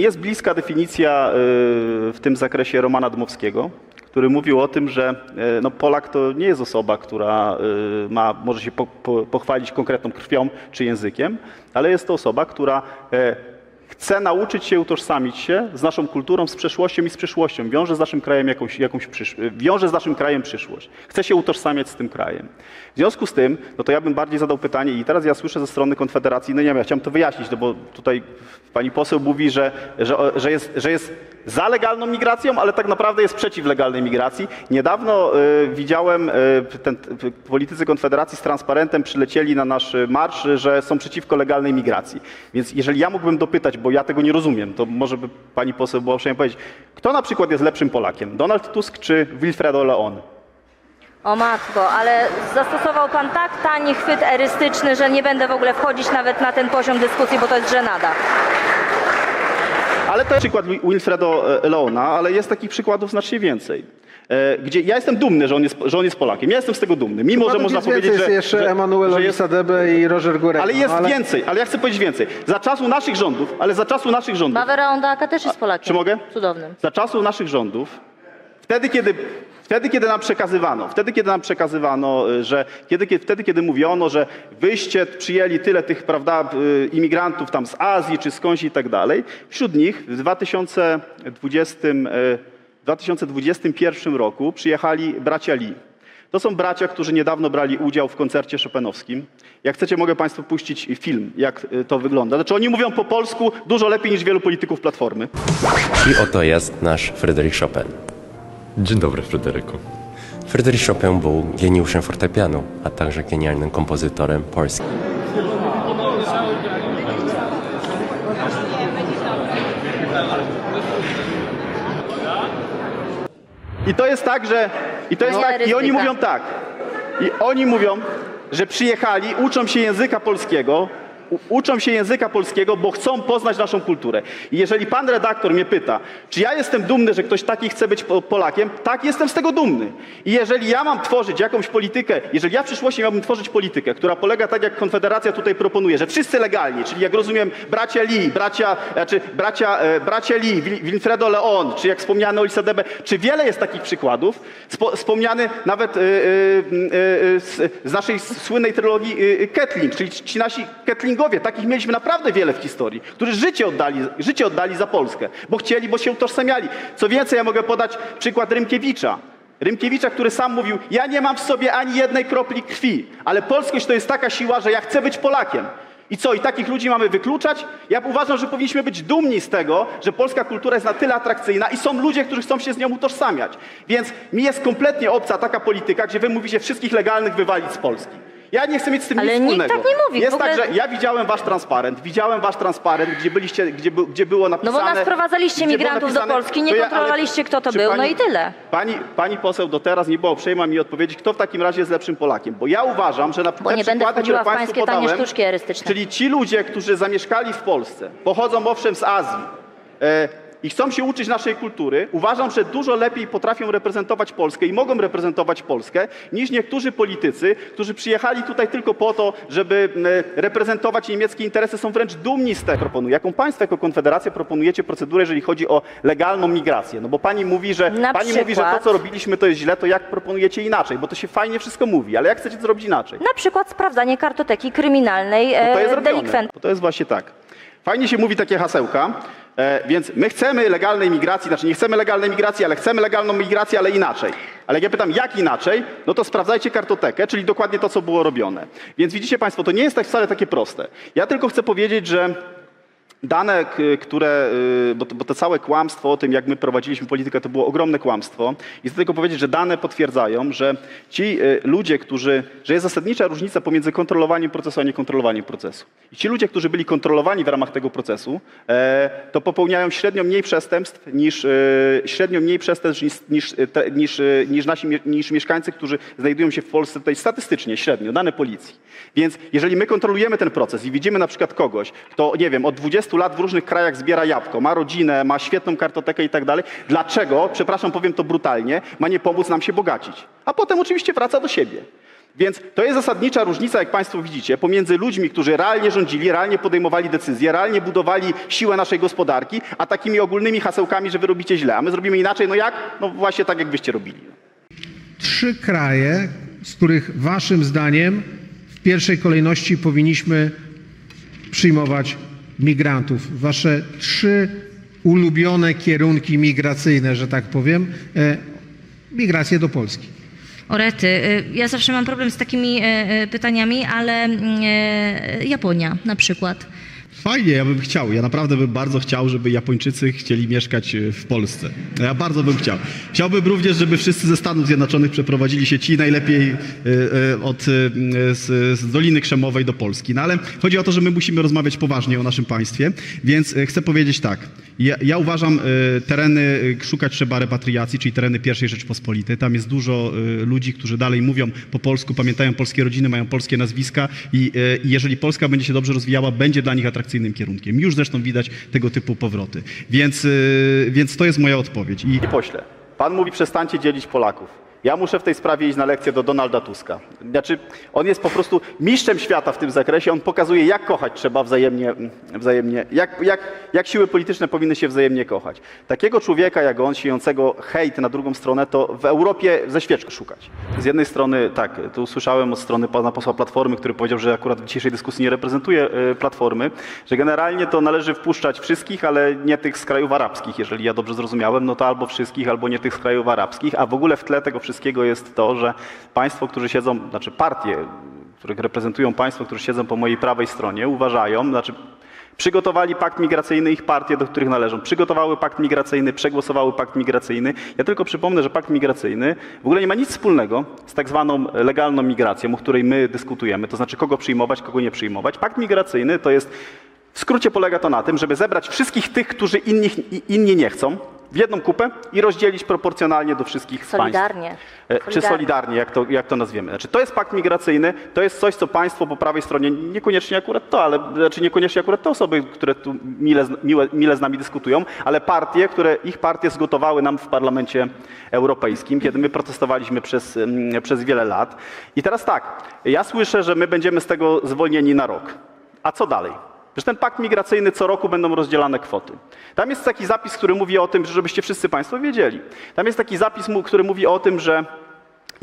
jest bliska definicja y, w tym zakresie Romana Dmowskiego, który mówił o tym, że y, no, Polak to nie jest osoba, która y, ma, może się po, po, pochwalić konkretną krwią czy językiem, ale jest to osoba, która e, chce nauczyć się utożsamić się z naszą kulturą, z przeszłością i z przyszłością. Wiąże z naszym krajem jakąś, jakąś przysz... wiąże z naszym krajem przyszłość. Chce się utożsamiać z tym krajem. W związku z tym, no to ja bym bardziej zadał pytanie i teraz ja słyszę ze strony Konfederacji, no nie wiem, ja chciałem to wyjaśnić, no bo tutaj pani poseł mówi, że, że, że, jest, że jest za legalną migracją, ale tak naprawdę jest przeciw legalnej migracji. Niedawno y, widziałem, y, ten, y, politycy Konfederacji z transparentem przylecieli na nasz marsz, że są przeciwko legalnej migracji. Więc jeżeli ja mógłbym dopytać, bo ja tego nie rozumiem, to może by pani poseł była uprzejma powiedzieć, kto na przykład jest lepszym Polakiem? Donald Tusk czy Wilfredo Leon? O matko, ale zastosował pan tak tani chwyt erystyczny, że nie będę w ogóle wchodzić nawet na ten poziom dyskusji, bo to jest żenada. Ale to jest przykład Wi- Wilfredo e, Leona, ale jest takich przykładów znacznie więcej. E, Gdzie ja jestem dumny, że on jest, że on jest Polakiem. Ja jestem z tego dumny. Mimo, że można jest powiedzieć, więcej, że. jest jeszcze że, Emanuel że jest, Olisadebe i Roger Górek. ale jest no, więcej, ale ja chcę powiedzieć więcej. Za czasu naszych rządów, ale za czasu naszych rządów. Bawera Ondaka też jest Polakiem. Czy mogę? Cudownym. Za czasów naszych rządów, wtedy kiedy, wtedy, kiedy nam przekazywano, wtedy, kiedy nam przekazywano, y, że kiedy, kiedy, wtedy, kiedy mówiono, że wyście przyjęli tyle tych, prawda, y, imigrantów tam z Azji czy skądś i tak dalej, wśród nich w 2020, y, w 2021 roku przyjechali bracia Lee. To są bracia, którzy niedawno brali udział w koncercie chopinowskim. Jak chcecie, mogę Państwu puścić film, jak y, to wygląda. Znaczy, oni mówią po polsku dużo lepiej niż wielu polityków Platformy. I oto jest nasz Fryderyk Chopin. Dzień dobry, Fryderyku. Fryderyk Chopin był geniuszem fortepianu, a także genialnym kompozytorem polskim. I to jest tak, że. I to jest No. tak, i oni mówią tak. I oni mówią, że przyjechali, uczą się języka polskiego, uczą się języka polskiego, bo chcą poznać naszą kulturę. I jeżeli pan redaktor mnie pyta, czy ja jestem dumny, że ktoś taki chce być po- Polakiem, tak, jestem z tego dumny. I jeżeli ja mam tworzyć jakąś politykę, jeżeli ja w przyszłości miałbym tworzyć politykę, która polega tak, jak Konfederacja tutaj proponuje, że wszyscy legalnie, czyli jak rozumiem bracia Lee, bracia, znaczy bracia, e, bracia Lee, Wil- Wilfredo Leon, czy jak wspomniany Olisadebe, czy wiele jest takich przykładów, Spo, wspomniany nawet e, z, z naszej słynnej trylogii Ketling, czyli ci nasi Ketlingowie, takich mieliśmy naprawdę wiele w historii, którzy życie oddali, życie oddali za Polskę, bo chcieli, bo się utożsamiali. Co więcej, ja mogę podać przykład Rymkiewicza, Rymkiewicza, który sam mówił, ja nie mam w sobie ani jednej kropli krwi, ale polskość to jest taka siła, że ja chcę być Polakiem. I co, i takich ludzi mamy wykluczać? Ja uważam, że powinniśmy być dumni z tego, że polska kultura jest na tyle atrakcyjna i są ludzie, którzy chcą się z nią utożsamiać. Więc mi jest kompletnie obca taka polityka, gdzie wy mówicie wszystkich legalnych wywalić z Polski. Ja nie chcę mieć z tym Ale nic nikt wspólnego. tak nie mówi, w Jest ogóle- tak, że ja widziałem wasz transparent, widziałem wasz transparent, gdzie byliście, gdzie, by, gdzie było No napisane... bo nas sprowadzaliście gdzie było migrantów do napisane- Polski, nie To ja- ale kontrolowaliście, kto to czy był, no i tyle. Pani, pani poseł do teraz nie była uprzejma mi odpowiedzieć, kto w takim razie jest lepszym Polakiem. Bo ja uważam, że na Bo te nie będę przykłady, wchodziła które w państwu pańskie tanie podałem, sztuczki erystyczne. Czyli ci ludzie, którzy zamieszkali w Polsce, pochodzą owszem z Azji e, i chcą się uczyć naszej kultury, uważam, że dużo lepiej potrafią reprezentować Polskę i mogą reprezentować Polskę niż niektórzy politycy, którzy przyjechali tutaj tylko po to, żeby e, reprezentować niemieckie interesy, są wręcz dumni z tego. Proponuję. Jaką państwo jako Konfederacja proponujecie procedurę, jeżeli chodzi o legalną migrację? No bo pani mówi, że Na pani mówi, że to, co robiliśmy, to jest źle, to jak proponujecie inaczej? Bo to się fajnie wszystko mówi, ale jak chcecie to zrobić inaczej? Na przykład sprawdzanie kartoteki kryminalnej Bo to jest e. Bo to jest właśnie tak. Fajnie się mówi takie hasełka, e, więc my chcemy legalnej migracji, znaczy nie chcemy legalnej migracji, ale chcemy legalną migrację, ale inaczej. Ale jak ja pytam, jak inaczej, no to sprawdzajcie kartotekę, czyli dokładnie to, co było robione. Więc widzicie Państwo, to nie jest tak wcale takie proste. Ja tylko chcę powiedzieć, że Dane, k- które, y, bo to, całe kłamstwo o tym, jak my prowadziliśmy politykę, to było ogromne kłamstwo. I chcę tylko powiedzieć, że dane potwierdzają, że ci y, ludzie, którzy, że jest zasadnicza różnica pomiędzy kontrolowaniem procesu, a niekontrolowaniem procesu. I ci ludzie, którzy byli kontrolowani w ramach tego procesu, e, to popełniają średnio mniej przestępstw niż, e, średnio mniej przestępstw niż, niż, e, niż, niż nasi niż mieszkańcy, którzy znajdują się w Polsce tutaj statystycznie, średnio, dane policji. Więc jeżeli my kontrolujemy ten proces i widzimy na przykład kogoś, kto, nie wiem, od 20 lat w różnych krajach zbiera jabłko, ma rodzinę, ma świetną kartotekę i tak dalej, dlaczego, przepraszam, powiem to brutalnie, ma nie pomóc nam się bogacić? A potem oczywiście wraca do siebie. Więc to jest zasadnicza różnica, jak Państwo widzicie, pomiędzy ludźmi, którzy realnie rządzili, realnie podejmowali decyzje, realnie budowali siłę naszej gospodarki, a takimi ogólnymi hasełkami, że wy robicie źle, a my zrobimy inaczej. No jak? No właśnie tak, jak byście robili. trzy kraje, z których waszym zdaniem w pierwszej kolejności powinniśmy przyjmować migrantów. Wasze trzy ulubione kierunki migracyjne, że tak powiem, e, migrację do Polski. Orety. Y, Ja zawsze mam problem z takimi y, pytaniami, ale y, Japonia na przykład. Fajnie, ja bym chciał. Ja naprawdę bym bardzo chciał, żeby Japończycy chcieli mieszkać e, w Polsce. Ja bardzo bym chciał. Chciałbym również, żeby wszyscy ze Stanów Zjednoczonych przeprowadzili się ci najlepiej e, e, od, z, z Doliny Krzemowej do Polski. No ale chodzi o to, że my musimy rozmawiać poważnie o naszym państwie, więc chcę powiedzieć tak. Ja, ja uważam, e, tereny e, szukać trzeba repatriacji, czyli tereny pierwszej Rzeczpospolitej. Tam jest dużo e, ludzi, którzy dalej mówią po polsku, pamiętają polskie rodziny, mają polskie nazwiska i, jeżeli Polska będzie się dobrze rozwijała, będzie dla nich atrakcyjnym kierunkiem. Już zresztą widać tego typu powroty. Więc, więc to jest moja odpowiedź. I I pośle, pan mówi przestańcie dzielić Polaków. Ja muszę w tej sprawie iść na lekcję do Donalda Tuska. Znaczy, on jest po prostu mistrzem świata w tym zakresie. On pokazuje, jak kochać trzeba wzajemnie, wzajemnie jak, jak, jak siły polityczne powinny się wzajemnie kochać. Takiego człowieka jak on, siejącego hejt na drugą stronę, to w Europie ze świeczką szukać. Z jednej strony, tak, tu usłyszałem od strony pana posła Platformy, który powiedział, że akurat w dzisiejszej dyskusji nie reprezentuje e, Platformy, że generalnie to należy wpuszczać wszystkich, ale nie tych z krajów arabskich. Jeżeli ja dobrze zrozumiałem, no to albo wszystkich, albo nie tych z krajów arabskich, a w ogóle w tle tego wszystkiego jest to, że państwo, którzy siedzą, znaczy partie, których reprezentują państwo, którzy siedzą po mojej prawej stronie, uważają, znaczy Przygotowali pakt migracyjny, ich partie, do których należą. Przygotowały pakt migracyjny, przegłosowały pakt migracyjny. Ja tylko przypomnę, że pakt migracyjny w ogóle nie ma nic wspólnego z tak zwaną legalną migracją, o której my dyskutujemy. To znaczy, kogo przyjmować, kogo nie przyjmować. Pakt migracyjny to jest, w skrócie polega to na tym, żeby zebrać wszystkich tych, którzy inni, inni nie chcą, w jedną kupę i rozdzielić proporcjonalnie do wszystkich Solidarnie. państw. E, Czy Solidarnie. solidarnie, jak to, jak to nazwiemy. Znaczy, to jest pakt migracyjny, to jest coś, co państwo po prawej stronie, niekoniecznie akurat to, ale znaczy niekoniecznie akurat te osoby, które tu mile, z- miłe, mile z nami dyskutują, ale partie, które ich partie zgotowały nam w parlamencie europejskim, kiedy my protestowaliśmy przez, mm, przez wiele lat. I teraz tak, ja słyszę, że my będziemy z tego zwolnieni na rok. A co dalej? Przecież ten pakt migracyjny co roku będą rozdzielane kwoty. Tam jest taki zapis, który mówi o tym, żebyście wszyscy Państwo wiedzieli. Tam jest taki zapis, który mówi o tym, że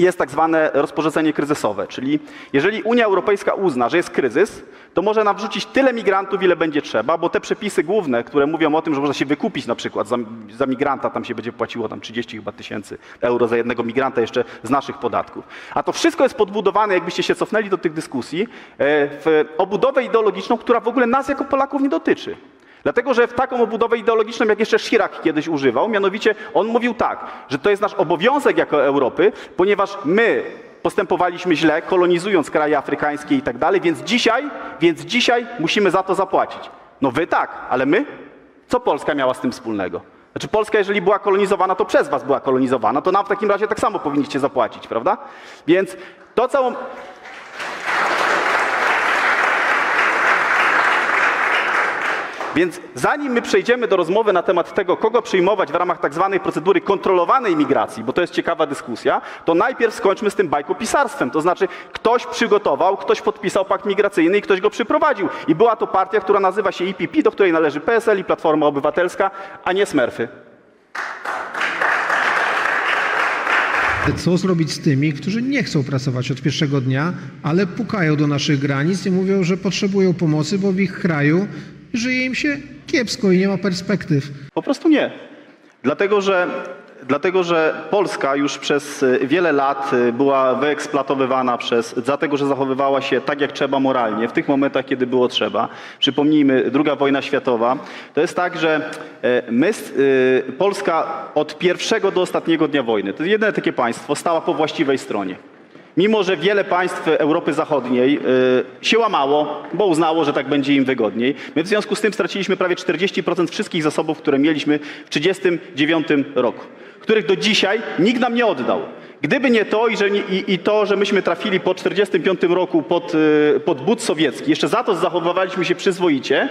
jest tak zwane rozporządzenie kryzysowe, czyli jeżeli Unia Europejska uzna, że jest kryzys, to może nam wrzucić tyle migrantów, ile będzie trzeba, bo te przepisy główne, które mówią o tym, że można się wykupić na przykład za, za migranta, tam się będzie płaciło tam 30 chyba tysięcy euro za jednego migranta jeszcze z naszych podatków. A to wszystko jest podbudowane, jakbyście się cofnęli do tych dyskusji, e, w obudowę ideologiczną, która w ogóle nas jako Polaków nie dotyczy. Dlatego, że w taką obudowę ideologiczną, jak jeszcze Chirac kiedyś używał, mianowicie on mówił tak, że to jest nasz obowiązek jako Europy, ponieważ my postępowaliśmy źle, kolonizując kraje afrykańskie i tak dalej, więc dzisiaj, więc dzisiaj musimy za to zapłacić. No wy tak, ale my? Co Polska miała z tym wspólnego? Znaczy Polska, jeżeli była kolonizowana, to przez was była kolonizowana, to nam w takim razie tak samo powinniście zapłacić, prawda? Więc to całą... Więc zanim my przejdziemy do rozmowy na temat tego, kogo przyjmować w ramach tak zwanej procedury kontrolowanej migracji, bo to jest ciekawa dyskusja, to najpierw skończmy z tym bajkopisarstwem. To znaczy ktoś przygotował, ktoś podpisał pakt migracyjny i ktoś go przyprowadził. I była to partia, która nazywa się IPP, do której należy PSL i Platforma Obywatelska, a nie Smerfy. Co zrobić z tymi, którzy nie chcą pracować od pierwszego dnia, ale pukają do naszych granic i mówią, że potrzebują pomocy, bo w ich kraju żyje im się kiepsko i nie ma perspektyw. Po prostu nie. Dlatego, że, dlatego, że Polska już przez y, wiele lat y, była wyeksploatowywana przez, dlatego, że zachowywała się tak, jak trzeba moralnie, w tych momentach, kiedy było trzeba. Przypomnijmy, druga wojna światowa. To jest tak, że e, my, y, Polska od pierwszego do ostatniego dnia wojny, to jest jedyne takie państwo, stała po właściwej stronie. Mimo, że wiele państw Europy Zachodniej y, się łamało, bo uznało, że tak będzie im wygodniej, my w związku z tym straciliśmy prawie 40% wszystkich zasobów, które mieliśmy w 1939 roku, których do dzisiaj nikt nam nie oddał. Gdyby nie to i, że, i, i to, że myśmy trafili po 1945 roku pod, y, pod but sowiecki, jeszcze za to zachowywaliśmy się przyzwoicie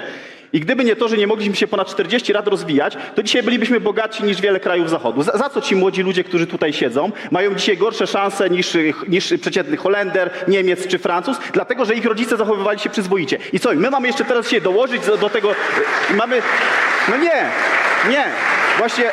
I gdyby nie to, że nie mogliśmy się ponad 40 lat rozwijać, to dzisiaj bylibyśmy bogatsi niż wiele krajów Zachodu. Za, za co ci młodzi ludzie, którzy tutaj siedzą, mają dzisiaj gorsze szanse niż, niż przeciętny Holender, Niemiec czy Francuz? Dlatego, że ich rodzice zachowywali się przyzwoicie. I co, my mamy jeszcze teraz się dołożyć do, do tego, i mamy... No nie, nie. Właśnie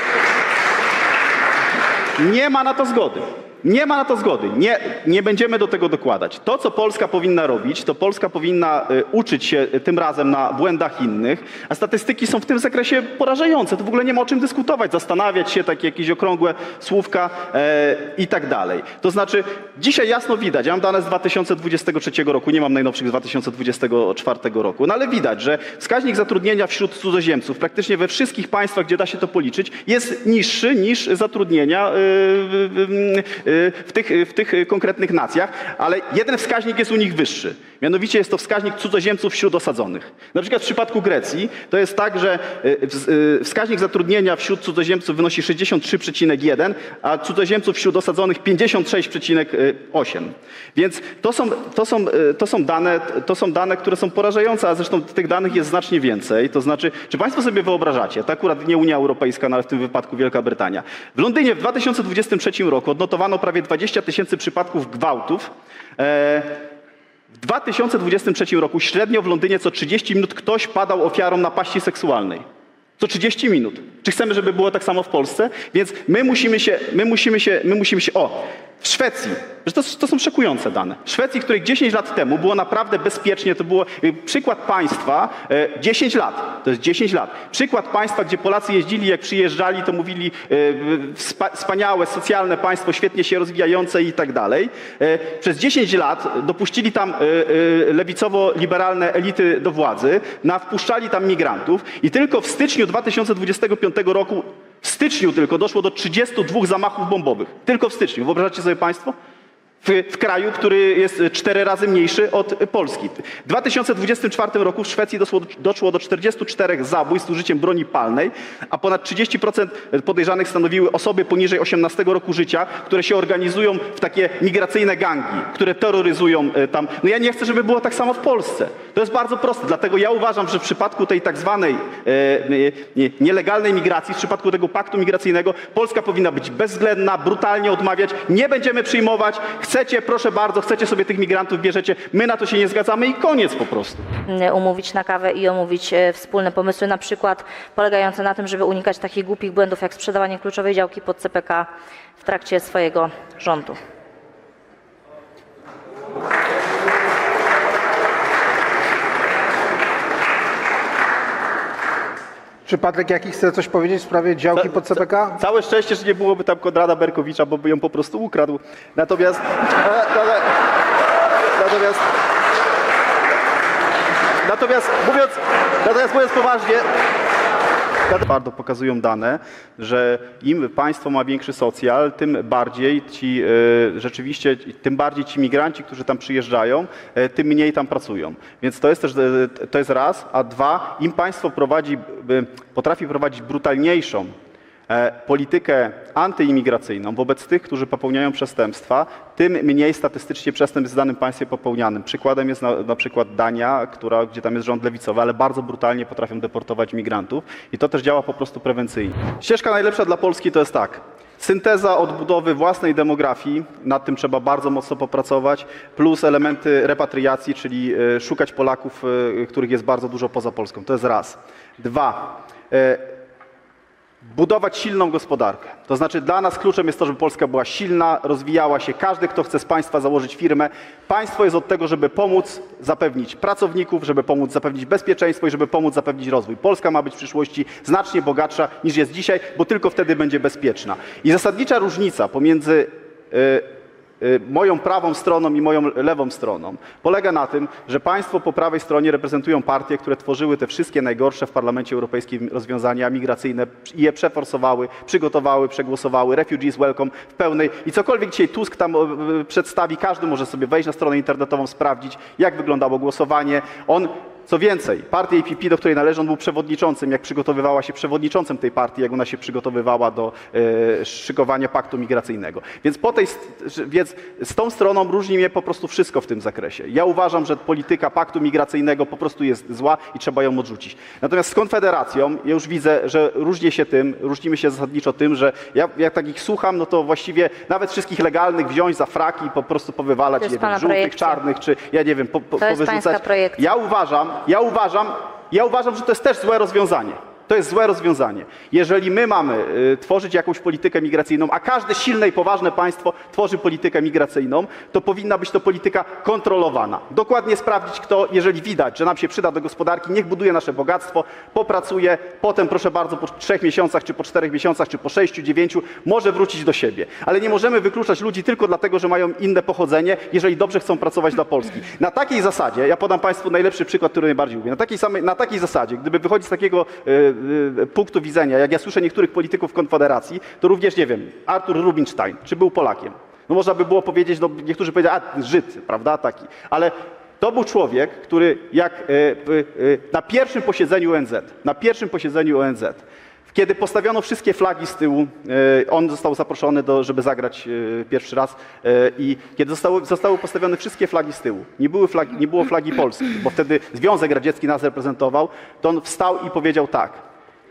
nie ma na to zgody. Nie ma na to zgody. Nie, nie będziemy do tego dokładać. To, co Polska powinna robić, to Polska powinna y, uczyć się y, tym razem na błędach innych, a statystyki są w tym zakresie porażające. To w ogóle nie ma o czym dyskutować, zastanawiać się, takie jakieś okrągłe słówka e, i tak dalej. To znaczy, dzisiaj jasno widać, ja mam dane z 2023 roku, nie mam najnowszych z 2024 roku, no ale widać, że wskaźnik zatrudnienia wśród cudzoziemców praktycznie we wszystkich państwach, gdzie da się to policzyć, jest niższy niż zatrudnienia y, y, y, w tych, w tych konkretnych nacjach, ale jeden wskaźnik jest u nich wyższy. Mianowicie jest to wskaźnik cudzoziemców wśród osadzonych. Na przykład w przypadku Grecji to jest tak, że y, y, wskaźnik zatrudnienia wśród cudzoziemców wynosi 63,1, a cudzoziemców wśród osadzonych 56,8. Więc to są, to, są, y, to, są dane, to są dane, które są porażające, a zresztą tych danych jest znacznie więcej. To znaczy, czy Państwo sobie wyobrażacie, to akurat nie Unia Europejska, no ale w tym wypadku Wielka Brytania. W Londynie w 2023 roku odnotowano prawie 20 tysięcy przypadków gwałtów. E, w 2023 roku średnio w Londynie co 30 minut ktoś padał ofiarą napaści seksualnej. Co 30 minut. Czy chcemy, żeby było tak samo w Polsce? Więc my musimy się, my musimy się, my musimy się, o, w Szwecji, że to, to są szokujące dane. W Szwecji, której 10 lat temu było naprawdę bezpiecznie, to było y, przykład państwa, e, 10 lat, to jest 10 lat. Przykład państwa, gdzie Polacy jeździli, jak przyjeżdżali, to mówili wspa- wspaniałe, socjalne państwo, świetnie się rozwijające i tak dalej. Przez 10 lat dopuścili tam lewicowo-liberalne elity do władzy, wpuszczali tam migrantów i tylko w styczniu 2025 roku, w styczniu tylko doszło do 32 zamachów bombowych. Tylko w styczniu. Wyobrażacie sobie Państwo? W, w kraju, który jest cztery razy mniejszy od Polski. W 2024 roku w Szwecji doszło, doszło do 44 zabójstw z użyciem broni palnej, a ponad 30% podejrzanych stanowiły osoby poniżej 18 roku życia, które się organizują w takie migracyjne gangi, które terroryzują e, tam. No ja nie chcę, żeby było tak samo w Polsce. To jest bardzo proste. Dlatego ja uważam, że w przypadku tej tak zwanej e, nie, nielegalnej migracji, w przypadku tego paktu migracyjnego, Polska powinna być bezwzględna, brutalnie odmawiać. Nie będziemy przyjmować. Chcecie, proszę bardzo, chcecie sobie tych migrantów bierzecie. My na to się nie zgadzamy i koniec po prostu. umówić na kawę i omówić e, wspólne pomysły, na przykład polegające na tym, żeby unikać takich głupich błędów jak sprzedawanie kluczowej działki pod CPK w trakcie swojego rządu. Czy Patryk Jaki chce coś powiedzieć w sprawie działki pod CPK? Całe szczęście, że nie byłoby tam Konrada Berkowicza, bo by ją po prostu ukradł. Natomiast... e, natomiast- Natomiast... Natomiast mówiąc, natomiast mówiąc poważnie, Twardo pokazują dane, że im państwo ma większy socjal, tym bardziej ci e, rzeczywiście, tym bardziej ci migranci, którzy tam przyjeżdżają, e, tym mniej tam pracują. Więc to jest też, e, to jest raz, a dwa, im państwo prowadzi, potrafi prowadzić brutalniejszą politykę antyimigracyjną wobec tych, którzy popełniają przestępstwa, tym mniej statystycznie przestępstw w danym państwie popełnianym. Przykładem jest na, na przykład Dania, która, gdzie tam jest rząd lewicowy, ale bardzo brutalnie potrafią deportować migrantów i to też działa po prostu prewencyjnie. Ścieżka najlepsza dla Polski to jest tak. Synteza odbudowy własnej demografii, nad tym trzeba bardzo mocno popracować, plus elementy repatriacji, czyli e, szukać Polaków, e, których jest bardzo dużo poza Polską. To jest raz. Dwa. Budować silną gospodarkę. To znaczy dla nas kluczem jest to, żeby Polska była silna, rozwijała się. Każdy, kto chce z państwa założyć firmę, państwo jest od tego, żeby pomóc zapewnić pracowników, żeby pomóc zapewnić bezpieczeństwo i żeby pomóc zapewnić rozwój. Polska ma być w przyszłości znacznie bogatsza niż jest dzisiaj, bo tylko wtedy będzie bezpieczna. I zasadnicza różnica pomiędzy y, y, moją prawą stroną i moją lewą stroną polega na tym, że państwo po prawej stronie reprezentują partie, które tworzyły te wszystkie najgorsze w Parlamencie Europejskim rozwiązania migracyjne i je przeforsowały, przygotowały, przegłosowały, refugees welcome w pełnej i cokolwiek dzisiaj Tusk tam przedstawi, każdy może sobie wejść na stronę internetową, sprawdzić, jak wyglądało głosowanie. On Co więcej, partia EPP, do której należy, on był przewodniczącym, jak przygotowywała się przewodniczącym tej partii, jak ona się przygotowywała do e, szykowania paktu migracyjnego. Więc, po tej, więc z tą stroną różni mnie po prostu wszystko w tym zakresie. Ja uważam, że polityka paktu migracyjnego po prostu jest zła i trzeba ją odrzucić. Natomiast z Konfederacją ja już widzę, że różnię się tym, różnimy się zasadniczo tym, że ja jak takich słucham, no to właściwie nawet wszystkich legalnych wziąć za fraki i po prostu powywalać, nie wiem, żółtych, czarnych, czy ja nie wiem, po, po, To jest powyrzucać. Ja uważam, ja uważam, ja uważam, że to jest też złe rozwiązanie. To jest złe rozwiązanie. Jeżeli my mamy y, tworzyć jakąś politykę migracyjną, a każde silne i poważne państwo tworzy politykę migracyjną, to powinna być to polityka kontrolowana. Dokładnie sprawdzić, kto, jeżeli widać, że nam się przyda do gospodarki, niech buduje nasze bogactwo, popracuje, potem proszę bardzo, po trzech miesiącach, czy po czterech miesiącach, czy po sześciu, dziewięciu, może wrócić do siebie. Ale nie możemy wykluczać ludzi tylko dlatego, że mają inne pochodzenie, jeżeli dobrze chcą pracować dla Polski. Na takiej zasadzie, ja podam Państwu najlepszy przykład, który najbardziej lubię, na takiej, samej, na takiej zasadzie, gdyby wychodzić z takiego e, punktu widzenia, jak ja słyszę niektórych polityków Konfederacji, to również, nie wiem, Artur Rubinstein, czy był Polakiem? No można by było powiedzieć, no niektórzy powiedzieli, a Żyd, prawda, taki. Ale to był człowiek, który jak e, na pierwszym posiedzeniu ONZ, na pierwszym posiedzeniu ONZ, kiedy postawiono wszystkie flagi z tyłu, e, on został zaproszony, do, żeby zagrać e, pierwszy raz e, i kiedy zostały, zostały postawione wszystkie flagi z tyłu, nie, były flagi, nie było flagi Polski, bo wtedy Związek Radziecki nas reprezentował, to on wstał i powiedział tak,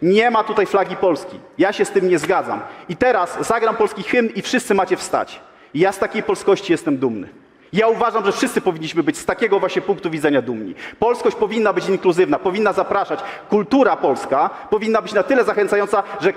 nie ma tutaj flagi Polski, ja się z tym nie zgadzam i teraz zagram polski hymn i wszyscy macie wstać. Ja z takiej polskości jestem dumny. Ja uważam, że wszyscy powinniśmy być z takiego właśnie punktu widzenia dumni. Polskość powinna być inkluzywna, powinna zapraszać. Kultura polska powinna być na tyle zachęcająca, że